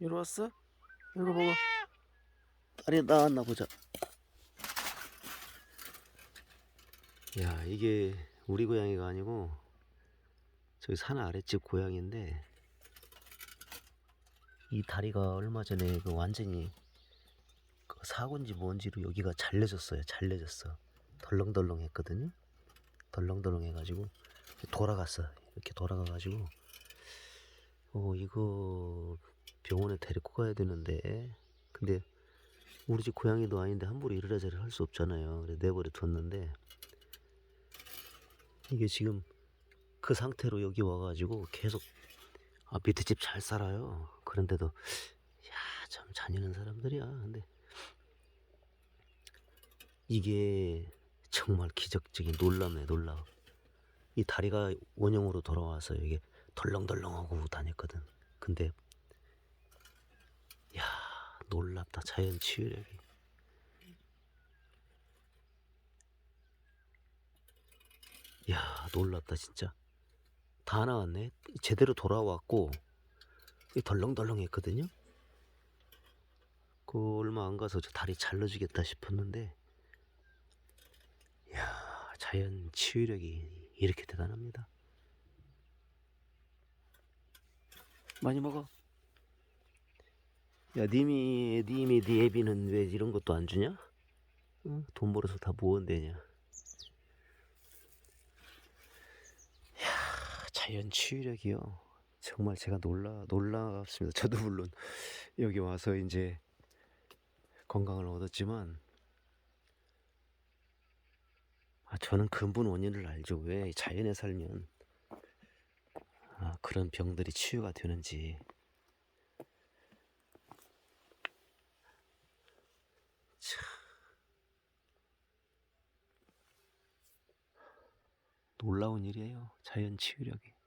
이리 왔어? 이리 먹어. 딸이 나왔나 보자. 야, 이게 우리 고양이가 아니고 저기 산 아랫집 고양인데 이 다리가 얼마 전에 그 완전히 그 사고인지 뭔지로 여기가 잘려졌어요. 잘려졌어. 덜렁덜렁 했거든요. 덜렁덜렁 해가지고 돌아갔어. 이렇게 돌아가가지고 어 이거 병원에 데리고 가야 되는데 근데 우리 집 고양이도 아닌데 함부로 이래저래 할 수 없잖아요. 그래서 내버려 뒀는데 이게 지금 그 상태로 여기 와가지고 계속 아 밑에 집 잘 살아요. 그런데도 야 참 잔인한 사람들이야. 근데 이게 정말 기적적인 놀랍네 놀라워. 이 다리가 원형으로 돌아와서 이게 덜렁덜렁하고 다녔거든. 근데 야 놀랍다 자연 치유력이. 야 놀랍다 진짜. 다 나왔네. 제대로 돌아왔고 이 덜렁덜렁 했거든요. 그 얼마 안 가서 저 다리 잘라주겠다 싶었는데 야 자연 치유력이 이렇게 대단합니다. 많이 먹어. 야 님이 님이 네 애비는 왜 이런 것도 안 주냐? 응? 돈 벌어서 다 모은대냐? 야 자연 치유력이요. 정말 제가 놀라 놀랍습니다. 저도 물론 여기 와서 이제 건강을 얻었지만 아, 저는 근본 원인을 알죠. 왜 자연에 살면 아, 그런 병들이 치유가 되는지. 놀라운 일이에요. 자연 치유력이.